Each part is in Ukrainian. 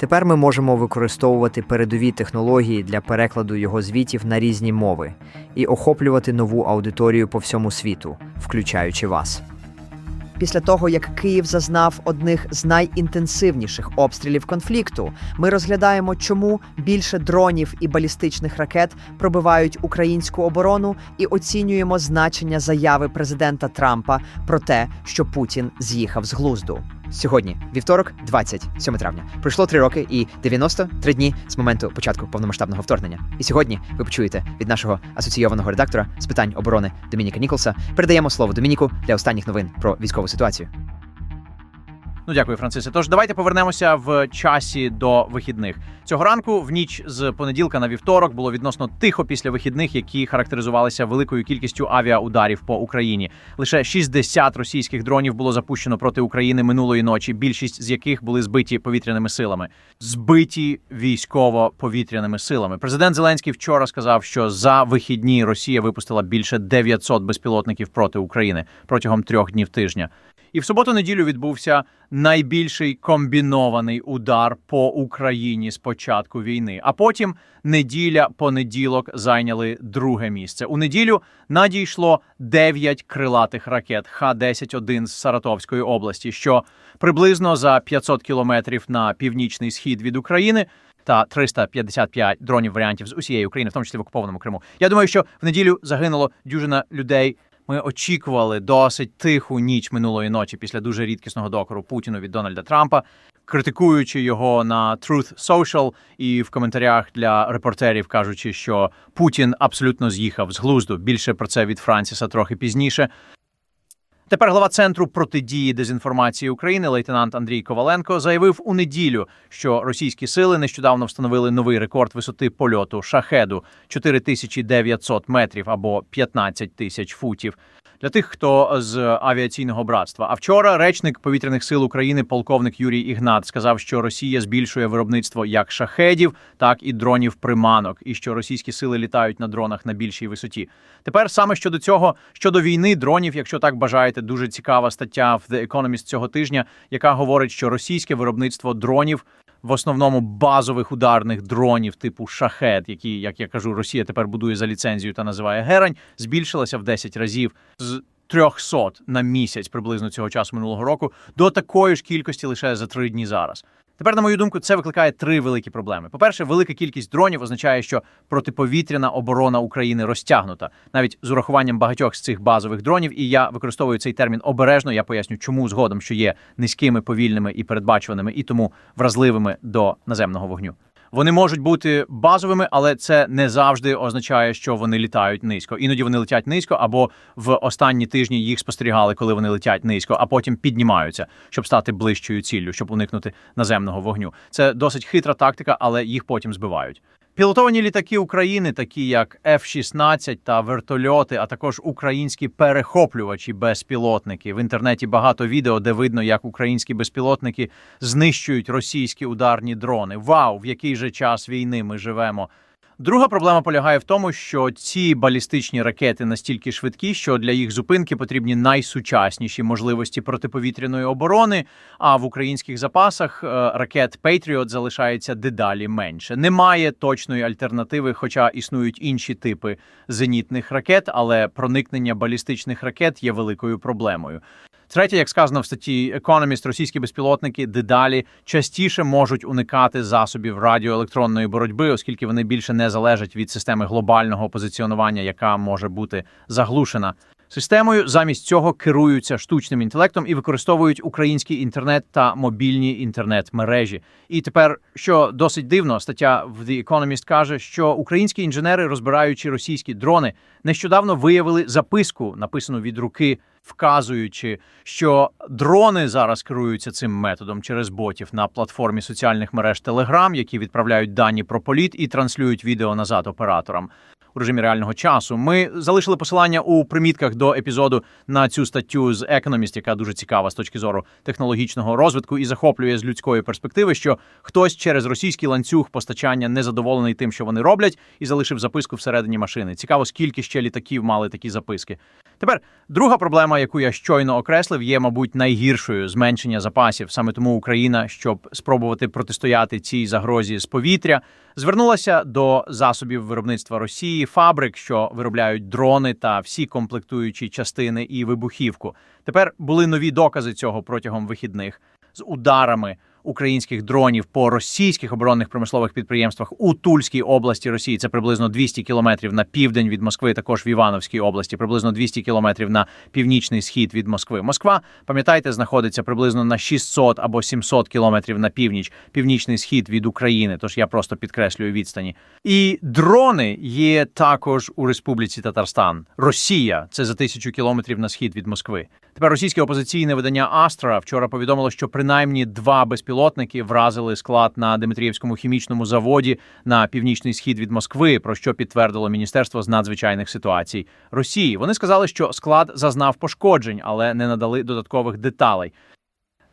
Тепер ми можемо використовувати передові технології для перекладу його звітів на різні мови і охоплювати нову аудиторію по всьому світу, включаючи вас. Після того, як Київ зазнав одних з найінтенсивніших обстрілів конфлікту, ми розглядаємо, чому більше дронів і балістичних ракет пробивають українську оборону, і оцінюємо значення заяви президента Трампа про те, що Путін з'їхав з глузду. Сьогодні, вівторок, 27 травня, пройшло три роки і 93 дні з моменту початку повномасштабного вторгнення. І сьогодні ви почуєте від нашого асоційованого редактора з питань оборони Домініка Ніколса. Передаємо слово Домініку для останніх новин про військову ситуацію. Ну, дякую, Францисе. Тож давайте повернемося в часі до вихідних. Цього ранку, в ніч з понеділка на вівторок, було відносно тихо після вихідних, які характеризувалися великою кількістю авіаударів по Україні. Лише 60 російських дронів було запущено проти України минулої ночі, більшість з яких були збиті повітряними силами. Збиті військово-повітряними силами. Президент Зеленський вчора сказав, що за вихідні Росія випустила більше 900 безпілотників проти України протягом трьох днів тижня. І в суботу-неділю відбувся найбільший комбінований удар по Україні з початку війни. А потім неділя, понеділок зайняли друге місце. У неділю надійшло 9 крилатих ракет Х-10-1 з Саратовської області, що приблизно за 500 кілометрів на північний схід від України. Та 355 дронів варіантів з усієї України, в тому числі в окупованому Криму. Я думаю, що в неділю загинуло дюжина людей. Ми очікували досить тиху ніч минулої ночі після дуже рідкісного докору Путіну від Дональда Трампа, критикуючи його на Truth Social і в коментарях для репортерів, кажучи, що Путін абсолютно з'їхав з глузду. Більше про це від Франсіса трохи пізніше. Тепер глава центру протидії дезінформації України, лейтенант Андрій Коваленко, заявив у неділю, що російські сили нещодавно встановили новий рекорд висоти польоту шахеду 4900 метрів або 15 тисяч футів. Для тих, хто з авіаційного братства. А вчора речник повітряних сил України, полковник Юрій Ігнат, сказав, що Росія збільшує виробництво як шахедів, так і дронів приманок, і що російські сили літають на дронах на більшій висоті. Тепер саме щодо цього, щодо війни, дронів, якщо так бажаєте, дуже цікава стаття в The Economist цього тижня, яка говорить, що російське виробництво дронів. В основному базових ударних дронів типу шахет, які, як я кажу, Росія тепер будує за ліцензію та називає герань, збільшилася в 10 разів з 300 на місяць приблизно цього часу минулого року до такої ж кількості лише за три дні зараз. Тепер, на мою думку, це викликає три великі проблеми. По-перше, велика кількість дронів означає, що протиповітряна оборона України розтягнута, навіть з урахуванням багатьох з цих базових дронів. І я використовую цей термін обережно. Я поясню, чому згодом, що є низькими, повільними і передбачуваними, і тому вразливими до наземного вогню. Вони можуть бути базовими, але це не завжди означає, що вони літають низько. Іноді вони летять низько, або в останні тижні їх спостерігали, коли вони летять низько, а потім піднімаються, щоб стати ближчою ціллю, щоб уникнути наземного вогню. Це досить хитра тактика, але їх потім збивають. Пілотовані літаки України, такі як F-16 та вертольоти, а також українські перехоплювачі безпілотники. В інтернеті багато відео, де видно, як українські безпілотники знищують російські ударні дрони. Вау, в який же час війни ми живемо. Друга проблема полягає в тому, що ці балістичні ракети настільки швидкі, що для їх зупинки потрібні найсучасніші можливості протиповітряної оборони. А в українських запасах е, ракет Patriot залишається дедалі менше. Немає точної альтернативи, хоча існують інші типи зенітних ракет, але проникнення балістичних ракет є великою проблемою. Третє, як сказано в статті Economist, російські безпілотники дедалі частіше можуть уникати засобів радіоелектронної боротьби, оскільки вони більше не залежать від системи глобального позиціонування, яка може бути заглушена. Системою замість цього керуються штучним інтелектом і використовують український інтернет та мобільні інтернет-мережі. І тепер, що досить дивно, стаття в The Economist каже, що українські інженери, розбираючи російські дрони, нещодавно виявили записку, написану від руки, вказуючи, що дрони зараз керуються цим методом через ботів на платформі соціальних мереж Telegram, які відправляють дані про політ і транслюють відео назад операторам. У режимі реального часу. Ми залишили посилання у примітках до епізоду на цю статтю з Economist, яка дуже цікава з точки зору технологічного розвитку і захоплює з людської перспективи, що хтось через російський ланцюг постачання незадоволений тим, що вони роблять, і залишив записку всередині машини. Цікаво, скільки ще літаків мали такі записки. Тепер друга проблема, яку я щойно окреслив, є, мабуть, найгіршою зменшення запасів. Саме тому Україна, щоб спробувати протистояти цій загрозі з повітря, звернулася до засобів виробництва Росії, фабрик, що виробляють дрони та всі комплектуючі частини і вибухівку. Тепер були нові докази цього протягом вихідних з ударами українських дронів по російських оборонних промислових підприємствах у Тульській області Росії. Це приблизно 200 кілометрів на південь від Москви, також в Івановській області, приблизно 200 кілометрів на північний схід від Москви. Москва, пам'ятаєте, знаходиться приблизно на 600 або 700 кілометрів на північ, північний схід від України. Тож я просто підкреслюю відстані. І дрони є також у Республіці Татарстан. Росія це за тисячу кілометрів на схід від Москви. Тепер російське опозиційне видання Астра вчора повідомило, що принаймні два безпілотники вразили склад на Дмитріївському хімічному заводі на північний схід від Москви, про що підтвердило Міністерство з надзвичайних ситуацій Росії. Вони сказали, що склад зазнав пошкоджень, але не надали додаткових деталей.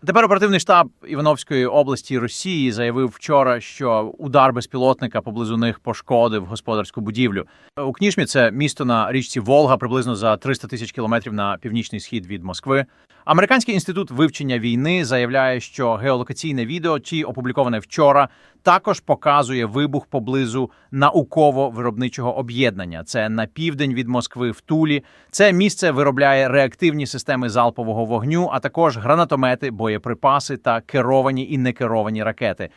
Тепер оперативний штаб Івановської області Росії заявив вчора, що удар безпілотника поблизу них пошкодив господарську будівлю. У Кнішмі це місто на річці Волга, приблизно за 300 тисяч кілометрів на північний схід від Москви. Американський інститут вивчення війни заявляє, що геолокаційне відео, ті опубліковане вчора, також показує вибух поблизу науково-виробничого об'єднання. Це на південь від Москви в Тулі. Це місце виробляє реактивні системи залпового вогню, а також гранатомети, боєприпаси та керовані і некеровані ракети.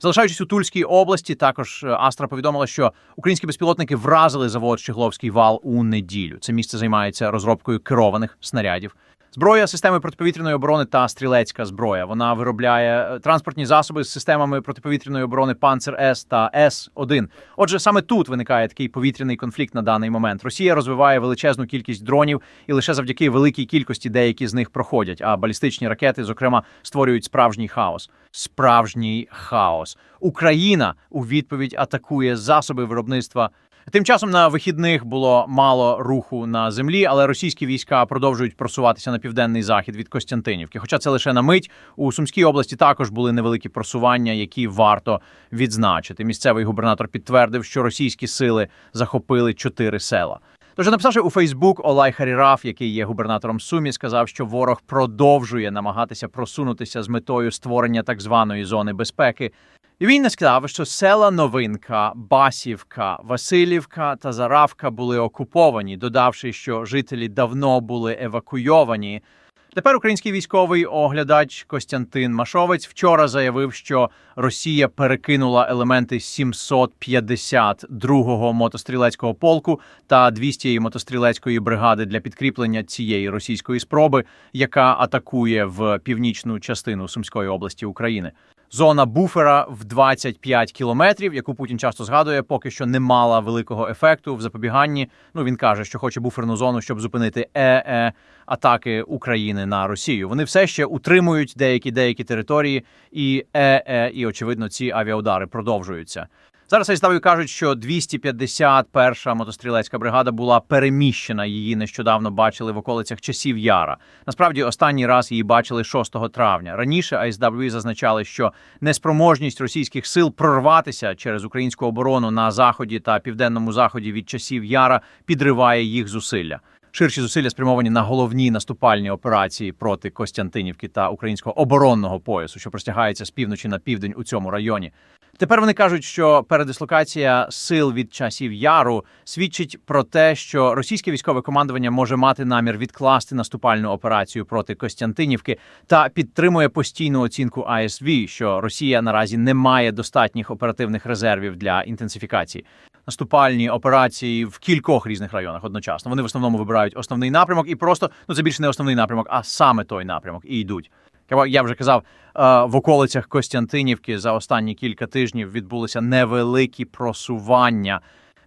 Залишаючись у Тульській області, також е, Астра повідомила, що українські безпілотники вразили завод Щегловський вал у неділю. Це місце займається розробкою керованих снарядів. Зброя системи протиповітряної оборони та стрілецька зброя. Вона виробляє е, транспортні засоби з системами протиповітряної оборони Панцер С та С 1 Отже, саме тут виникає такий повітряний конфлікт на даний момент. Росія розвиває величезну кількість дронів, і лише завдяки великій кількості деякі з них проходять. А балістичні ракети, зокрема, створюють справжній хаос. Справжній хаос. Україна у відповідь атакує засоби виробництва. Тим часом на вихідних було мало руху на землі, але російські війська продовжують просуватися на південний захід від Костянтинівки. Хоча це лише на мить у Сумській області також були невеликі просування, які варто відзначити. Місцевий губернатор підтвердив, що російські сили захопили чотири села. Тож, написавши у Фейсбук, Олай Харіраф, який є губернатором Сумі, сказав, що ворог продовжує намагатися просунутися з метою створення так званої зони безпеки. І він не сказав, що села Новинка, Басівка, Васильівка та Заравка були окуповані, додавши, що жителі давно були евакуйовані. Тепер український військовий оглядач Костянтин Машовець вчора заявив, що Росія перекинула елементи 752-го мотострілецького полку та 200-ї мотострілецької бригади для підкріплення цієї російської спроби, яка атакує в північну частину Сумської області України. Зона буфера в 25 кілометрів, яку Путін часто згадує, поки що не мала великого ефекту в запобіганні. Ну він каже, що хоче буферну зону, щоб зупинити е-е атаки України на Росію. Вони все ще утримують деякі деякі території, і е-е, і очевидно, ці авіаудари продовжуються. Зараз Айставі кажуть, що 251-ша мотострілецька бригада була переміщена. Її нещодавно бачили в околицях часів Яра. Насправді, останній раз її бачили 6 травня. Раніше ISW зазначали, що неспроможність російських сил прорватися через українську оборону на заході та південному заході від часів Яра підриває їх зусилля. Ширші зусилля спрямовані на головні наступальні операції проти Костянтинівки та українського оборонного поясу, що простягається з півночі на південь у цьому районі. Тепер вони кажуть, що передислокація сил від часів яру свідчить про те, що російське військове командування може мати намір відкласти наступальну операцію проти Костянтинівки та підтримує постійну оцінку АСВ, що Росія наразі не має достатніх оперативних резервів для інтенсифікації. Наступальні операції в кількох різних районах одночасно. Вони в основному вибирають основний напрямок і просто ну це більше не основний напрямок, а саме той напрямок і йдуть. Я вже казав, в околицях Костянтинівки за останні кілька тижнів відбулися невеликі просування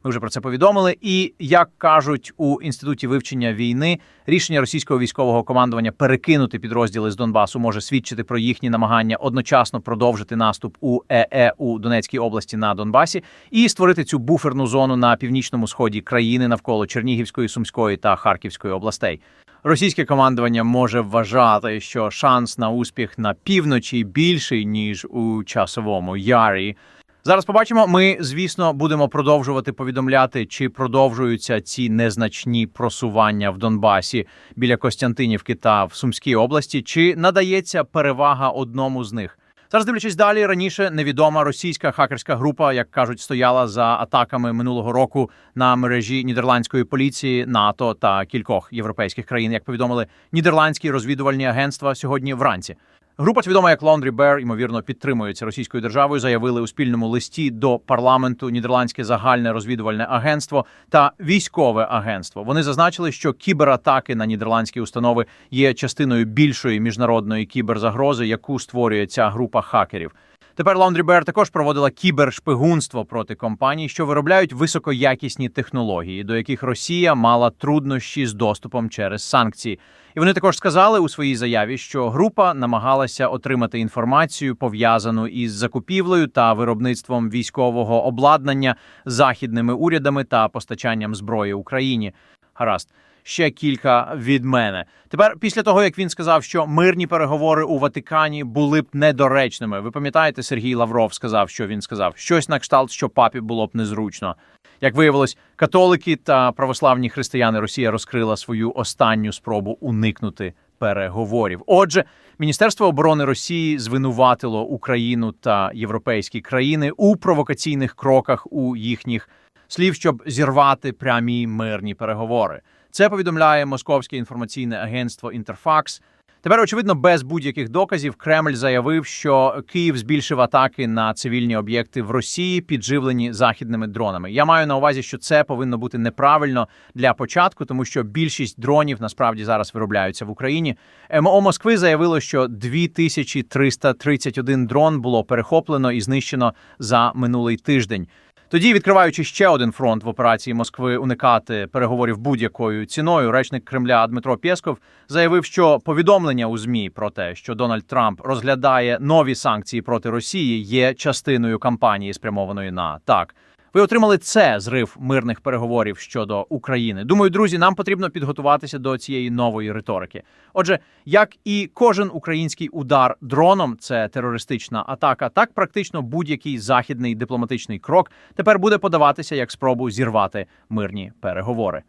Ми вже про це повідомили. І як кажуть у інституті вивчення війни, рішення російського військового командування перекинути підрозділи з Донбасу може свідчити про їхні намагання одночасно продовжити наступ у ЕЕ у Донецькій області на Донбасі і створити цю буферну зону на північному сході країни навколо Чернігівської, Сумської та Харківської областей. Російське командування може вважати, що шанс на успіх на півночі більший ніж у часовому ярі. Зараз побачимо. Ми, звісно, будемо продовжувати повідомляти, чи продовжуються ці незначні просування в Донбасі біля Костянтинівки та в Сумській області, чи надається перевага одному з них. Зараз дивлячись далі, раніше невідома російська хакерська група, як кажуть, стояла за атаками минулого року на мережі нідерландської поліції, НАТО та кількох європейських країн, як повідомили нідерландські розвідувальні агентства сьогодні вранці. Група, відома як Laundry Bear, ймовірно, підтримується російською державою. Заявили у спільному листі до парламенту Нідерландське загальне розвідувальне агентство та військове агентство. Вони зазначили, що кібератаки на нідерландські установи є частиною більшої міжнародної кіберзагрози, яку створює ця група хакерів. Тепер Laundry Bear також проводила кібершпигунство проти компаній, що виробляють високоякісні технології, до яких Росія мала труднощі з доступом через санкції. І вони також сказали у своїй заяві, що група намагалася отримати інформацію пов'язану із закупівлею та виробництвом військового обладнання західними урядами та постачанням зброї Україні. Гаразд. Ще кілька від мене. Тепер, після того як він сказав, що мирні переговори у Ватикані були б недоречними. Ви пам'ятаєте, Сергій Лавров сказав, що він сказав? Щось на кшталт, що папі було б незручно. Як виявилось, католики та православні християни Росія розкрила свою останню спробу уникнути переговорів. Отже, Міністерство оборони Росії звинуватило Україну та європейські країни у провокаційних кроках у їхніх слів, щоб зірвати прямі мирні переговори. Це повідомляє московське інформаційне агентство Інтерфакс. Тепер, очевидно, без будь-яких доказів Кремль заявив, що Київ збільшив атаки на цивільні об'єкти в Росії, підживлені західними дронами. Я маю на увазі, що це повинно бути неправильно для початку, тому що більшість дронів насправді зараз виробляються в Україні. МО Москви заявило, що 2331 дрон було перехоплено і знищено за минулий тиждень. Тоді, відкриваючи ще один фронт в операції Москви уникати переговорів будь-якою ціною, речник Кремля Дмитро Пєсков заявив, що повідомлення у змі про те, що Дональд Трамп розглядає нові санкції проти Росії, є частиною кампанії, спрямованої на так. Ви отримали це зрив мирних переговорів щодо України. Думаю, друзі, нам потрібно підготуватися до цієї нової риторики. Отже, як і кожен український удар дроном, це терористична атака, так практично будь-який західний дипломатичний крок тепер буде подаватися як спробу зірвати мирні переговори.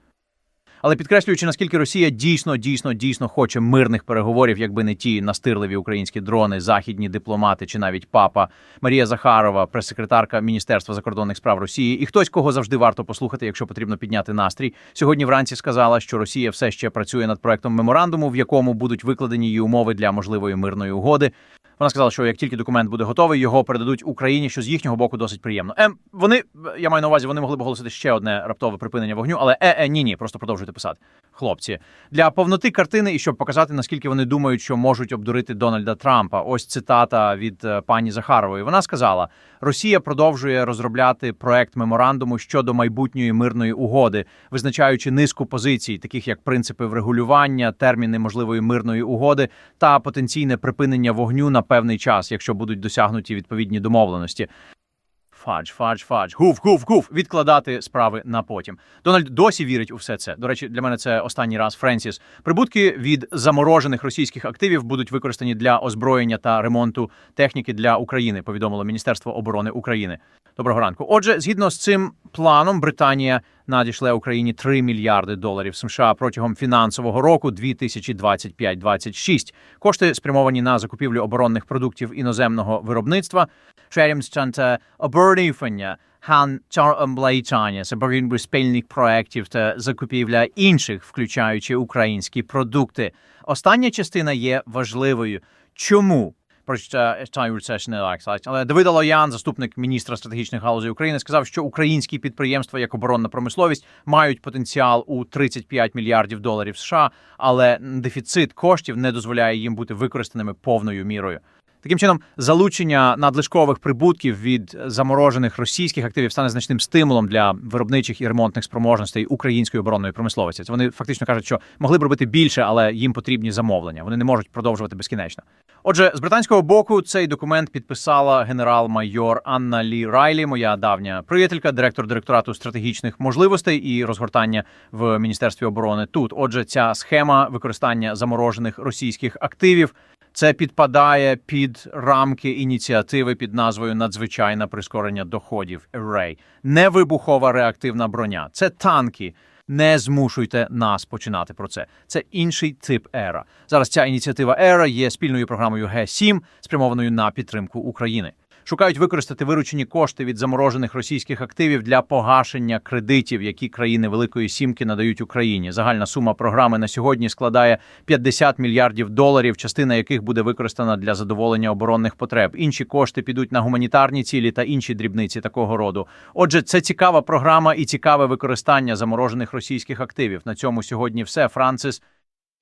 Але підкреслюючи, наскільки Росія дійсно, дійсно, дійсно хоче мирних переговорів, якби не ті настирливі українські дрони, західні дипломати чи навіть папа Марія Захарова, прес-секретарка Міністерства закордонних справ Росії, і хтось, кого завжди варто послухати, якщо потрібно підняти настрій, сьогодні вранці сказала, що Росія все ще працює над проектом меморандуму, в якому будуть викладені її умови для можливої мирної угоди. Вона сказала, що як тільки документ буде готовий, його передадуть Україні, що з їхнього боку досить приємно. Е, вони я маю на увазі, вони могли б оголосити ще одне раптове припинення вогню, але е, е ні, ні, просто продовжуйте писати. Хлопці, для повноти картини і щоб показати, наскільки вони думають, що можуть обдурити Дональда Трампа. Ось цитата від е, пані Захарової. Вона сказала: Росія продовжує розробляти проект меморандуму щодо майбутньої мирної угоди, визначаючи низку позицій, таких як принципи врегулювання, терміни можливої мирної угоди та потенційне припинення вогню на певний час, якщо будуть досягнуті відповідні домовленості. Фадж, фадж, фадж, гуф, гуф, гуф, відкладати справи на потім. Дональд досі вірить у все це. До речі, для мене це останній раз Френсіс. Прибутки від заморожених російських активів будуть використані для озброєння та ремонту техніки для України. Повідомило Міністерство оборони України. Доброго ранку. Отже, згідно з цим планом, Британія надішле Україні 3 мільярди доларів США протягом фінансового року 2025-26. Кошти спрямовані на закупівлю оборонних продуктів іноземного виробництва. Шерімстанта оборонювання хан облайчання боротьби спільних проєктів та закупівля інших, включаючи українські продукти. Остання частина є важливою. Чому? Ж. Але Давид Алоян, заступник міністра стратегічних галузей України, сказав, що українські підприємства як оборонна промисловість мають потенціал у 35 мільярдів доларів США, але дефіцит коштів не дозволяє їм бути використаними повною мірою. Таким чином, залучення надлишкових прибутків від заморожених російських активів стане значним стимулом для виробничих і ремонтних спроможностей української оборонної промисловості. Це вони фактично кажуть, що могли б робити більше, але їм потрібні замовлення. Вони не можуть продовжувати безкінечно. Отже, з британського боку цей документ підписала генерал-майор Анна Лі Райлі, моя давня приятелька, директор директорату стратегічних можливостей і розгортання в міністерстві оборони. Тут, отже, ця схема використання заморожених російських активів. Це підпадає під рамки ініціативи під назвою Надзвичайне прискорення доходів Array. Невибухова реактивна броня. Це танки. Не змушуйте нас починати про це. Це інший тип ера. Зараз ця ініціатива ера є спільною програмою Г7, спрямованою на підтримку України. Шукають використати виручені кошти від заморожених російських активів для погашення кредитів, які країни Великої Сімки надають Україні. Загальна сума програми на сьогодні складає 50 мільярдів доларів, частина яких буде використана для задоволення оборонних потреб. Інші кошти підуть на гуманітарні цілі та інші дрібниці такого роду. Отже, це цікава програма і цікаве використання заморожених російських активів. На цьому сьогодні все. Францис.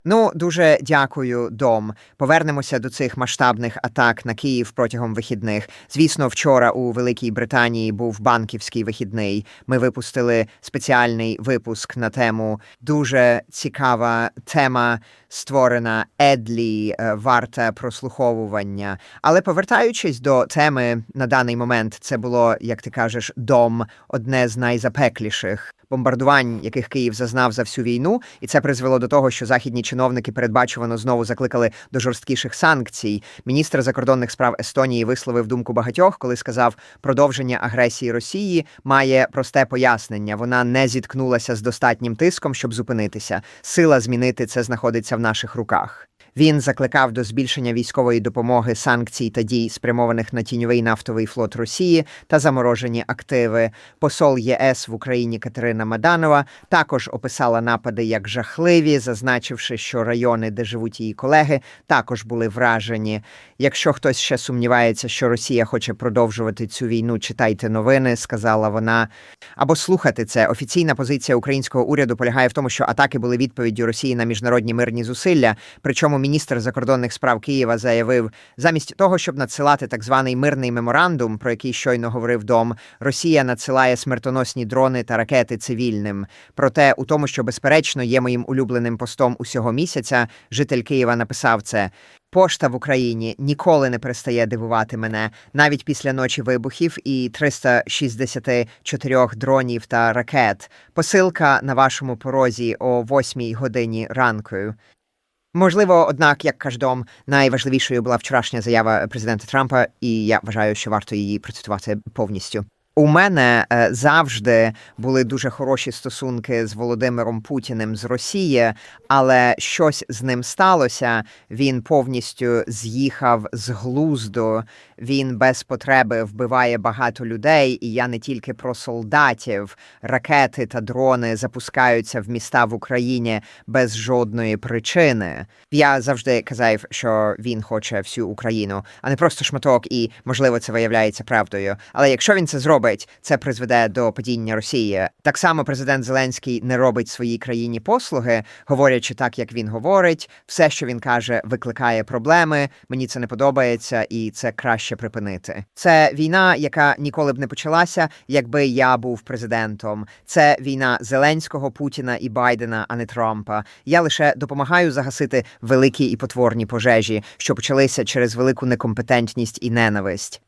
Ну, дуже дякую, Дом. Повернемося до цих масштабних атак на Київ протягом вихідних. Звісно, вчора у Великій Британії був банківський вихідний. Ми випустили спеціальний випуск на тему дуже цікава тема, створена Едлі, е, варта прослуховування. Але повертаючись до теми на даний момент, це було, як ти кажеш, дом одне з найзапекліших бомбардувань, яких Київ зазнав за всю війну, і це призвело до того, що західні чиновники передбачувано знову закликали до жорсткіших санкцій. Міністр закордонних справ Естонії висловив думку багатьох, коли сказав, продовження агресії Росії має просте пояснення. Вона не зіткнулася з достатнім тиском, щоб зупинитися. Сила змінити це знаходиться в наших руках. Він закликав до збільшення військової допомоги, санкцій та дій, спрямованих на тіньовий нафтовий флот Росії та заморожені активи. Посол ЄС в Україні Катерина Маданова також описала напади як жахливі, зазначивши, що райони, де живуть її колеги, також були вражені. Якщо хтось ще сумнівається, що Росія хоче продовжувати цю війну, читайте новини, сказала вона. Або слухати це. Офіційна позиція українського уряду полягає в тому, що атаки були відповіддю Росії на міжнародні мирні зусилля. Причому міністр закордонних справ Києва заявив, замість того, щоб надсилати так званий мирний меморандум, про який щойно говорив Дом, Росія надсилає смертоносні дрони та ракети цивільним. Проте, у тому, що безперечно є моїм улюбленим постом усього місяця, житель Києва написав це. Пошта в Україні ніколи не перестає дивувати мене навіть після ночі вибухів і 364 дронів та ракет. Посилка на вашому порозі о 8 годині ранку. Можливо, однак, як каже Дом, найважливішою була вчорашня заява президента Трампа, і я вважаю, що варто її процитувати повністю. У мене е, завжди були дуже хороші стосунки з Володимиром Путіним з Росії, але щось з ним сталося. Він повністю з'їхав з глузду. Він без потреби вбиває багато людей, і я не тільки про солдатів. Ракети та дрони запускаються в міста в Україні без жодної причини. Я завжди казав, що він хоче всю Україну, а не просто шматок, і можливо це виявляється правдою. Але якщо він це зробить, це призведе до падіння Росії. Так само президент Зеленський не робить своїй країні послуги, говорячи так, як він говорить. Все, що він каже, викликає проблеми. Мені це не подобається, і це краще припинити. Це війна, яка ніколи б не почалася, якби я був президентом. Це війна Зеленського, Путіна і Байдена, а не Трампа. Я лише допомагаю загасити великі і потворні пожежі, що почалися через велику некомпетентність і ненависть.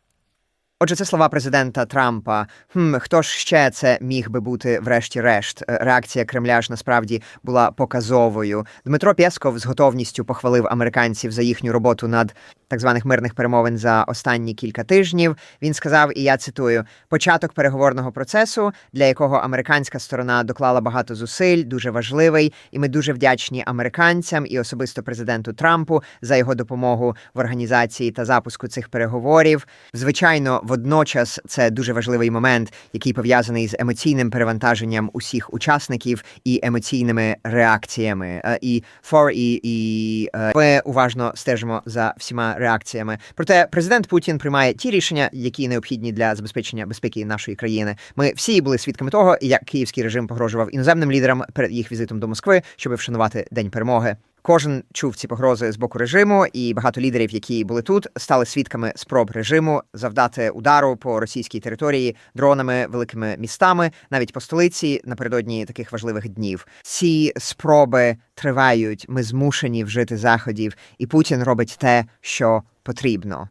Отже, це слова президента Трампа. Хм, хто ж ще це міг би бути, врешті-решт? Е, Реакція Кремля ж насправді була показовою. Дмитро Пєсков з готовністю похвалив американців за їхню роботу над так званих мирних перемовин за останні кілька тижнів. Він сказав, і я цитую: початок переговорного процесу, для якого американська сторона доклала багато зусиль, дуже важливий, і ми дуже вдячні американцям і особисто президенту Трампу за його допомогу в організації та запуску цих переговорів. Звичайно, водночас це дуже важливий момент, який пов'язаний з емоційним перевантаженням усіх учасників і емоційними реакціями. Е, І for, і, і е, ми уважно стежимо за всіма реакціями. Проте президент Путін приймає ті рішення, які необхідні для забезпечення безпеки нашої країни. Ми всі були свідками того, як київський режим погрожував іноземним лідерам перед їх візитом до Москви, щоб вшанувати День перемоги. Кожен чув ці погрози з боку режиму, і багато лідерів, які були тут, стали свідками спроб режиму завдати удару по російській території дронами, великими містами, навіть по столиці напередодні таких важливих днів. Ці спроби тривають. Ми змушені вжити заходів, і Путін робить те, що потрібно.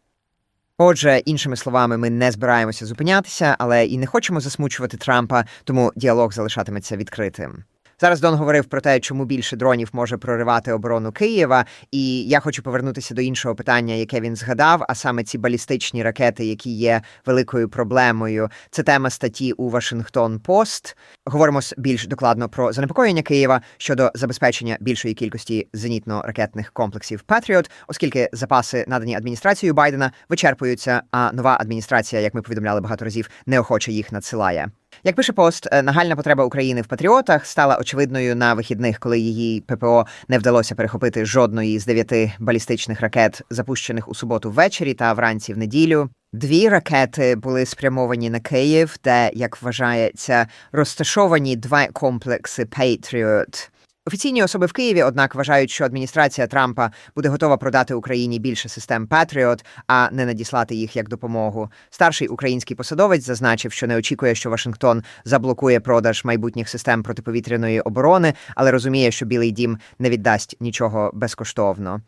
Отже, іншими словами, ми не збираємося зупинятися, але і не хочемо засмучувати Трампа, тому діалог залишатиметься відкритим. Зараз Дон говорив про те, чому більше дронів може проривати оборону Києва, і я хочу повернутися до іншого питання, яке він згадав, а саме ці балістичні ракети, які є великою проблемою. Це тема статті у Вашингтон Пост. Говоримо більш докладно про занепокоєння Києва щодо забезпечення більшої кількості зенітно-ракетних комплексів Патріот, оскільки запаси, надані адміністрацією Байдена, вичерпуються, а нова адміністрація, як ми повідомляли багато разів, неохоче їх надсилає. Як пише пост, е, нагальна потреба України в патріотах стала очевидною на вихідних, коли її ППО не вдалося перехопити жодної з дев'яти балістичних ракет, запущених у суботу ввечері та вранці в неділю. Дві ракети були спрямовані на Київ, де, як вважається, розташовані два комплекси Patriot. Офіційні особи в Києві, однак, вважають, що адміністрація Трампа буде готова продати Україні більше систем Patriot, а не надіслати їх як допомогу. Старший український посадовець зазначив, що не очікує, що Вашингтон заблокує продаж майбутніх систем протиповітряної оборони, але розуміє, що Білий Дім не віддасть нічого безкоштовно.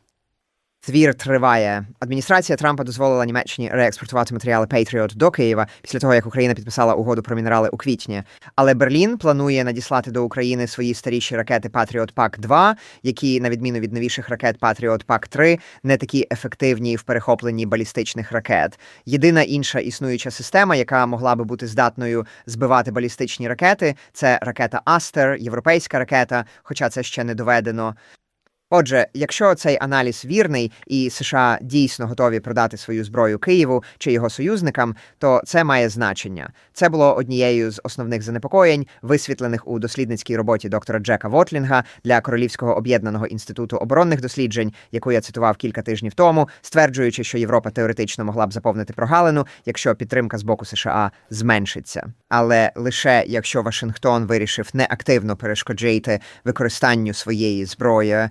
Твір триває. Адміністрація Трампа дозволила Німеччині реекспортувати матеріали Patriot до Києва після того, як Україна підписала угоду про мінерали у квітні. Але Берлін планує надіслати до України свої старіші ракети Patriot Pack 2 які, на відміну від новіших ракет Patriot Pack 3 не такі ефективні в перехопленні балістичних ракет. Єдина інша існуюча система, яка могла би бути здатною збивати балістичні ракети, це ракета Астер, європейська ракета, хоча це ще не доведено. Отже, якщо цей аналіз вірний і США дійсно готові продати свою зброю Києву чи його союзникам, то це має значення. Це було однією з основних занепокоєнь, висвітлених у дослідницькій роботі доктора Джека Вотлінга для Королівського об'єднаного інституту оборонних досліджень, яку я цитував кілька тижнів тому, стверджуючи, що Європа теоретично могла б заповнити прогалину, якщо підтримка з боку США зменшиться. Але лише якщо Вашингтон вирішив неактивно перешкоджати використанню своєї зброї.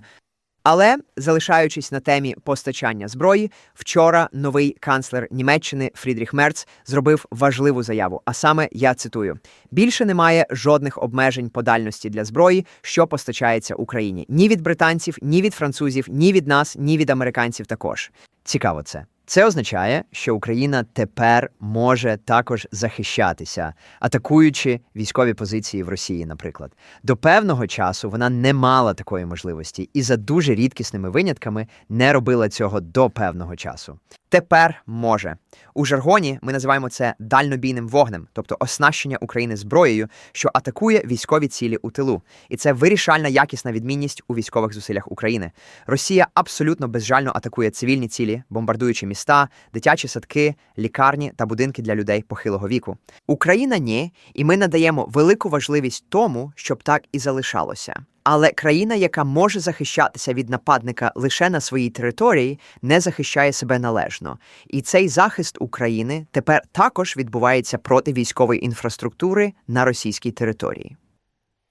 Але залишаючись на темі постачання зброї, вчора новий канцлер Німеччини Фрідріх Мерц зробив важливу заяву. А саме я цитую: більше немає жодних обмежень по дальності для зброї, що постачається Україні ні від британців, ні від французів, ні від нас, ні від американців. Також цікаво це. Це означає, що Україна тепер може також захищатися, атакуючи військові позиції в Росії, наприклад. До певного часу вона не мала такої можливості і за дуже рідкісними винятками не робила цього до певного часу. Тепер може. У жаргоні ми називаємо це дальнобійним вогнем, тобто оснащення України зброєю, що атакує військові цілі у тилу. І це вирішальна якісна відмінність у військових зусиллях України. Росія абсолютно безжально атакує цивільні цілі, бомбардуючи міста, дитячі садки, лікарні та будинки для людей похилого віку. Україна ні, і ми надаємо велику важливість тому, щоб так і залишалося. Але країна, яка може захищатися від нападника лише на своїй території, не захищає себе належно. І цей захист України тепер також відбувається проти військової інфраструктури на російській території.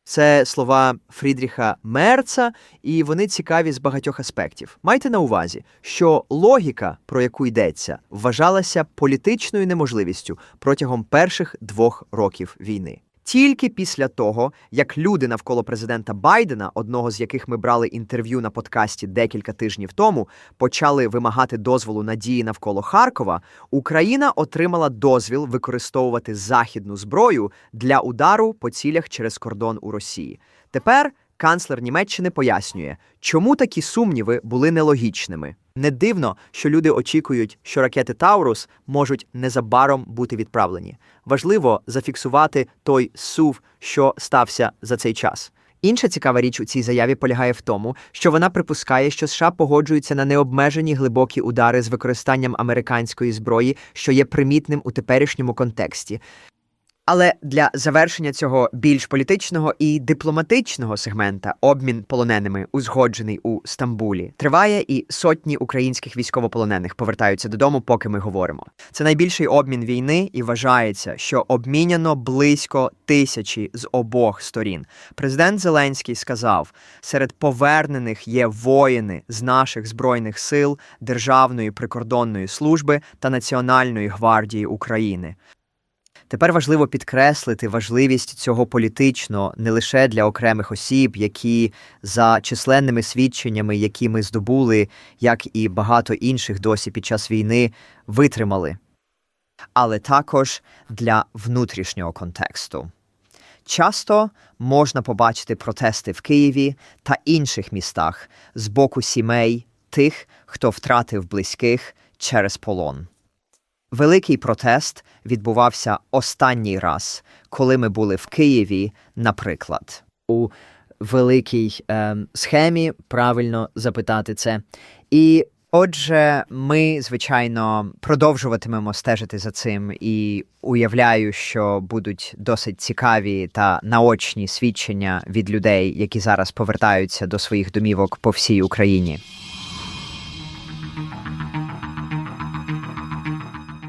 Це слова Фрідріха Мерца, і вони цікаві з багатьох аспектів. Майте на увазі, що логіка, про яку йдеться, вважалася політичною неможливістю протягом перших двох років війни. Тільки після того, як люди навколо президента Байдена, одного з яких ми брали інтерв'ю на подкасті декілька тижнів тому, почали вимагати дозволу на дії навколо Харкова, Україна отримала дозвіл використовувати західну зброю для удару по цілях через кордон у Росії. Тепер канцлер Німеччини пояснює, чому такі сумніви були нелогічними. Не дивно, що люди очікують, що ракети Таурус можуть незабаром бути відправлені. Важливо зафіксувати той сув, що стався за цей час. Інша цікава річ у цій заяві полягає в тому, що вона припускає, що США погоджуються на необмежені глибокі удари з використанням американської зброї, що є примітним у теперішньому контексті. Але для завершення цього більш політичного і дипломатичного сегмента обмін полоненими, узгоджений у Стамбулі, триває, і сотні українських військовополонених повертаються додому, поки ми говоримо. Це найбільший обмін війни, і вважається, що обміняно близько тисячі з обох сторін. Президент Зеленський сказав: серед повернених є воїни з наших збройних сил, Державної прикордонної служби та Національної гвардії України. Тепер важливо підкреслити важливість цього політично не лише для окремих осіб, які за численними свідченнями, які ми здобули, як і багато інших досі під час війни, витримали, але також для внутрішнього контексту. Часто можна побачити протести в Києві та інших містах з боку сімей тих, хто втратив близьких через полон. Великий протест відбувався останній раз, коли ми були в Києві, наприклад. у великій е, схемі правильно запитати це. І Отже, ми, звичайно, продовжуватимемо стежити за цим і уявляю, що будуть досить цікаві та наочні свідчення від людей, які зараз повертаються до своїх домівок по всій Україні.